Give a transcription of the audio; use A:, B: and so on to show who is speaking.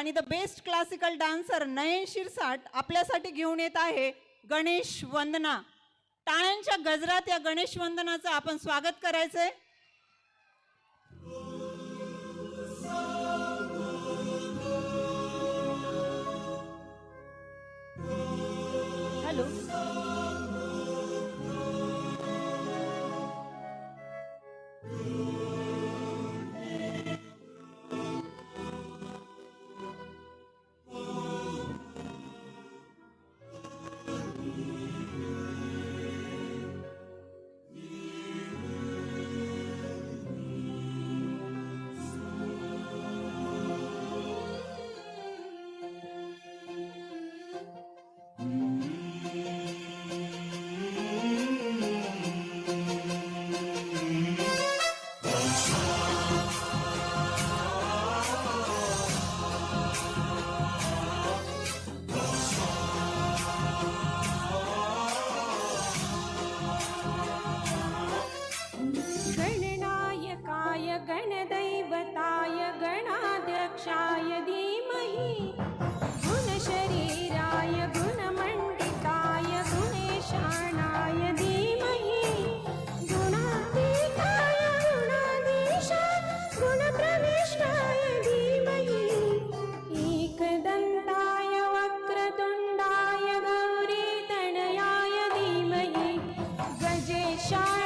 A: आणि the best classical dancer Nayan Shirsat आपल्यासाठी घेऊन येत आहे गणेश वंदना. टाळ्यांच्या गजरात या गणेश वंदनाचं आपण स्वागत करायचंय. shine.